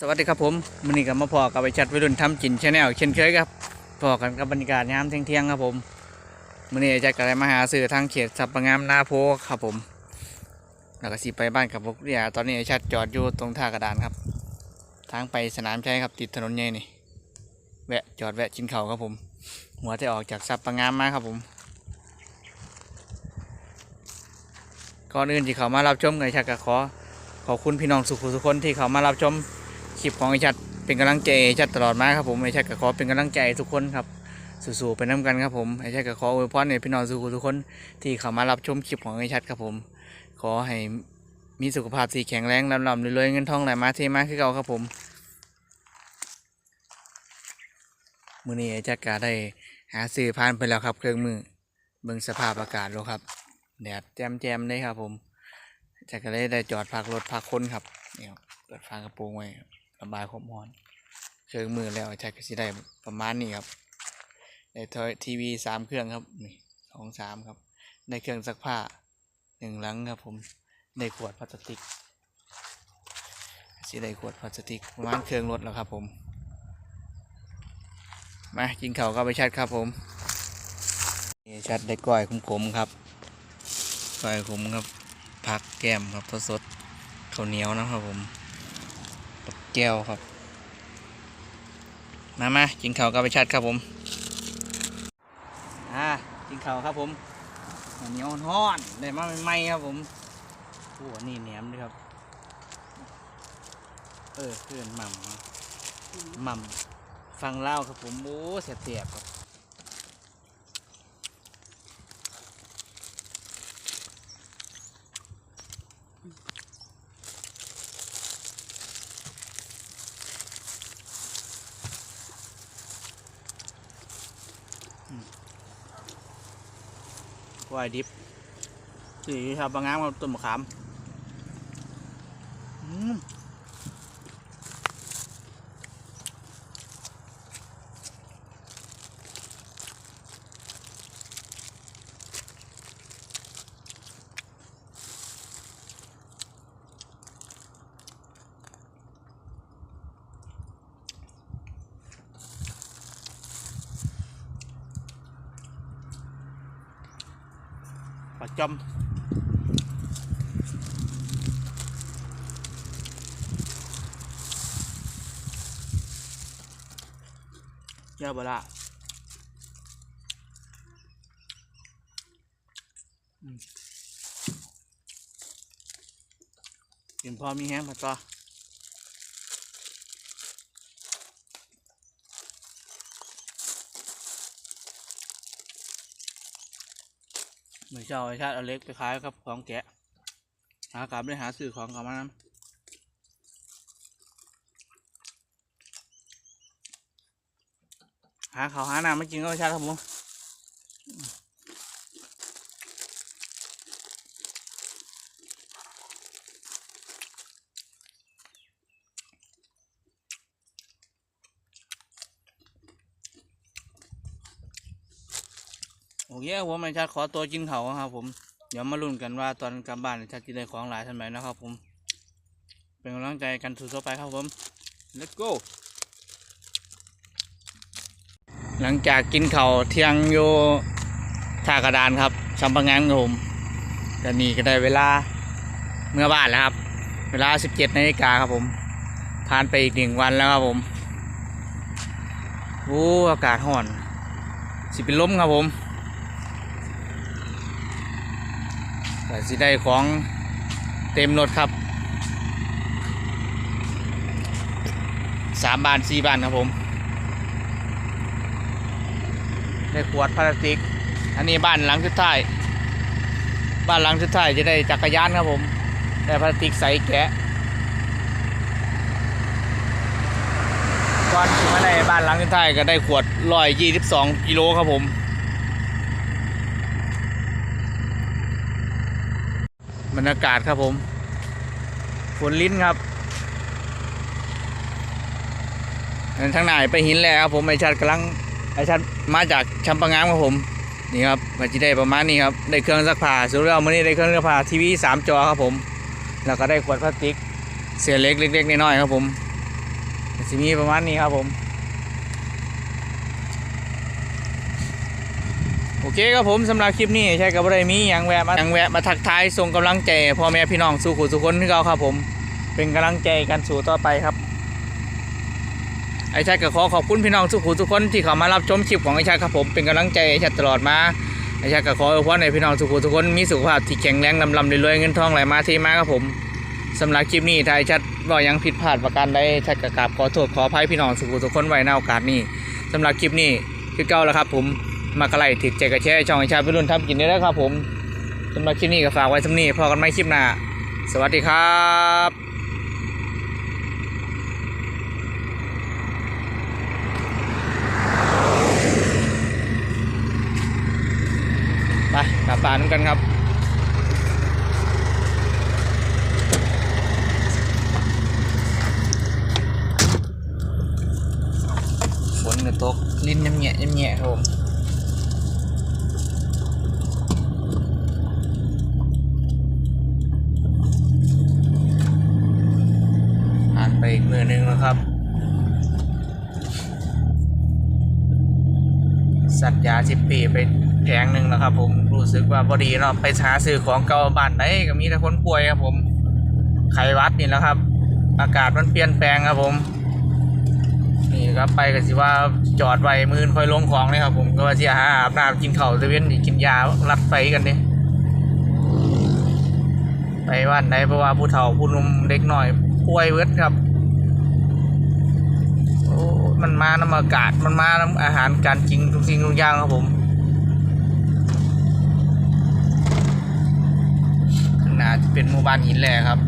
สวัสดีครับผมมันนี้กับมาพอกับไอชัดวัยรุ่นทำกินชาแนลเช่นเคยครับพอกันกับบรรยากาศยามเที่ยงๆครับผมมันนี้ไอชัดก็ได้มาหาซื้อทางเขตสับประงามนาโพครับผม แล้วก็สิไปบ้านกับพวกเนี่ยตอนนี้ชัดจอดอยู่ตรงท่ากระดานครับ ทางไปสนามชัยครับติดถนนใหญ่นี่แวะจอดแวะกินข้าครับผม หัวจะออกจากสับประงามมาครับผมก่อนอื่นที่เขามารับชมไอชัดก็ขอขอบคุณพี่น้องสุขุทุคนที่เขามารับชม คลิปของไอชัดเป็นกำลังใจชัดตลอดมาครับผมไอชัดก็ขอเป็นกำลังใจทุกคนครับสู้ๆไปน้ำกันครับผมไอชัดก็ขออวยพรให้พี่น้องสุขุทุกคนที่เข้ามารับชมคลิปของไอชัดครับผม ขอให้มีสุขภาพที่แข็งแรงลำลำรวยๆเงินทองไหลมาเทมาคือเก่าครับผมมือนี้ไอชัดก็ได้หาซื้อผ่านไปแล้วครับเครื่องมือเบิ่งสภาพอากาศแล้วครับแดดแจ่มๆเลยครับผมไอ้ชัดก็เลยได้จอดพักรถพักคนครับเนี่ครับเปิดฝากระโปรงไว้ รับระบายความร้อน เครื่องมือแล้วใช้ก็สิได้ประมาณนี้ครับได้ทีวีสามเครื่องครับนี่สองสามครับ ได้เครื่องซักผ้าหนึ่งลังครับผม ได้ขวดพลาสติกสิได้ขวดพลาสติกประมาณเครื่องรถแล้วครับผม มากินข้าก็ไปชัดครับผมชัดได้ก้อยขมๆครับก้อยขมครับผักแก้มครับสดๆข้าวเหนียวนะครับผม แก้วครับ มามากินข้าวกับไปชัดครับผมอ่ากินข้าวครับผมเหนียวฮ้อนได้มาใหม่ๆครับผมโอ้นี่แหนมด้วยครับ เออเพื่อนหม่ำหม่ำฟังเล่าครับผมโอ้เสียบๆครับ วายดิบสีชาวบางงามกับต้นมะขามอืม ประจอมเยอะบละกินพอมีแห้งผัดต่อ มือนเจ้าไอชาติอเล็กไปขายครับของแกะ หากลับได้หาสื่อของเขามานะหาเขาหาหน้าไม่จริงก็ไอชาติครับผม โอเคครับผมไอชาติขอตัวกินเขาครับ ผม เดี๋ยวมาลุ้นกันว่าตอนกลับบ้านจะกินได้ของหลายทันไหมนะครับ ผม เป็นกำลังใจกันสู่ต่อไปครับผม let's go หลังจากกินเข้าเที่ยงโยท่ากระดานครับชัมพังงานครับผมแต่นี่ก็ได้เวลาเมื่อบ้านแล้วครับ เวลา 17นาฬิกาครับผมผ่านไปอีกหนึ่งวันแล้วครับผมโอ้อากาศร้อน สิเป็นลมครับผม ก็สิได้ของเต็มรถครับสามบานสี่บานครับผม ได้ขวดพลาสติก อันนี้บ้านหลังสุดท้าย บ้านหลังสุดท้ายจะได้จักรยานครับผม ได้พลาสติกใสแกะก่อนถึงมาในบ้านหลังสุดท้ายก็ได้ขวดร้อยยี่สิบสองกิโลครับผม รยากาศครับผม ฝนลิ้นครับทางไหนไปหินแล้วครับผมไอชัดกำลังไอชัดมาจากชัมปะงามครับผมนี่ครับมันจะได้ประมาณนี้ครับได้เครื่องซักผ้าสุดแล้วมื่อนี้ได้เครื่องซักผ้าทีวีสามจอครับผม แล้วก็ได้ขวดพลาสติกเศษเล็กเล็กๆน้อยๆครับผมสิมีประมาณนี้ครับผม โอเคครับผมสำหรับคลิปนี้ใช่กับอะไรมีอย่างแวะมาอย่างแวะมาทักทายส่งกำลังใจพ่อแม่พี่น้องสู่ขู่สุคนที่เราครับผม เป็นกำลังใจกันสู่ต่อไปครับ ไอ้ชายก็ขอขอบคุณพี่น้องสุขุทุคนที่เขามารับชมคลิปของไอ้ชายครับผมเป็นกำลังใจไอ้ชายตลอดมาไอ้ชายก็ขออวยพรให้พี่น้องสุขุทุคนมีสุขภาพที่แข็งแรงลำลำรวยเงินทองไหลมาเทมาครับผมสำหรับคลิปนี้ถ้าไอ้ชายว่ายังผิดพลาดประการใดชายก็กราบขอโทษขออภัยพี่น้องสุขุทุคนไว้ในโอกาสนี้สำหรับคลิปนี้คือเก่าแล้วครับผม มากระไรถึกใจกระแชร์ช่องชายไปรุ่นทำกินได้แล้วครับผมสำหรับคลิปนี้ก็ฝากไว้สำนี้พอกันไม่คลิปหน้า สวัสดีครับไปกลับบ้านกันครับฝนก็ตกลิ้นยำแหะยำแหะครับผมผ่าน ไปอีกมือหนึงแล้วครับสัตยาสิบปีไปแผงหนึ่งแล้วครับ ผมรู้สึกว่าบอดีเนาะไปหาซื้อของเก่าบ้านไหนก็มีแต่คนป่วยครับ ผมไขหวัดนี่แหล้วครับ อากาศมันเปลี่ยนแปลงครับ ผม นี่ครับไปก็สิว่าจอดไว้มือค่อยลงของเลยครับ ผมก็ว่าสิหาอาบน้ำกินข้าวตะเวนนี่กินยารัดไฟกันเนี่ยไปวันไหนเพราะว่าผู้เฒ่าผู้นุ่มเด็กหน่อยป่วยเวิร์ดครับ อ้มันมาน้ำอากาศมันมาน้ำอาหารการกินทุกสิ่งทุกอย่างครับผมข้างหน้าจะเป็นหมู่บ้านหินแหละครับ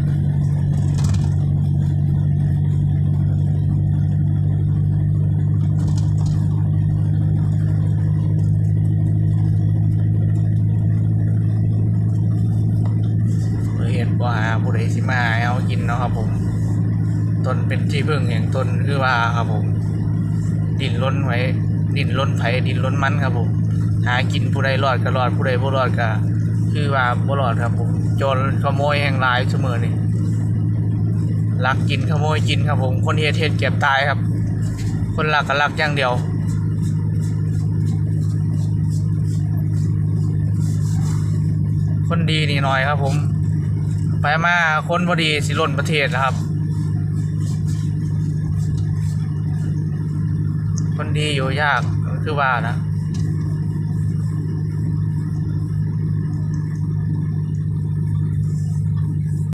เห็นว่าผู้ใดสิมาเอากินเนาะครับผม ตนเป็นที่พึ่งแห่งตนคือว่าครับผมดินล้นไว้ดินล้นไผดินล้นมันครับผม หากินผู้ใดรอดก็รอดผู้ใดบ่รอดก็คือว่าบ่รอดครับผมโจรขโมยแห่งลายเสมอนี่ลักกินขโมยกินครับผม คนเฮเฮ็ดเก็บตายครับ คนลักก็ลักอย่างเดียวคนดีนี่น้อยครับผม ไปมาคนบดีสิล่นประเทศนะครับ คนดีอยู่ยากคือว่านะ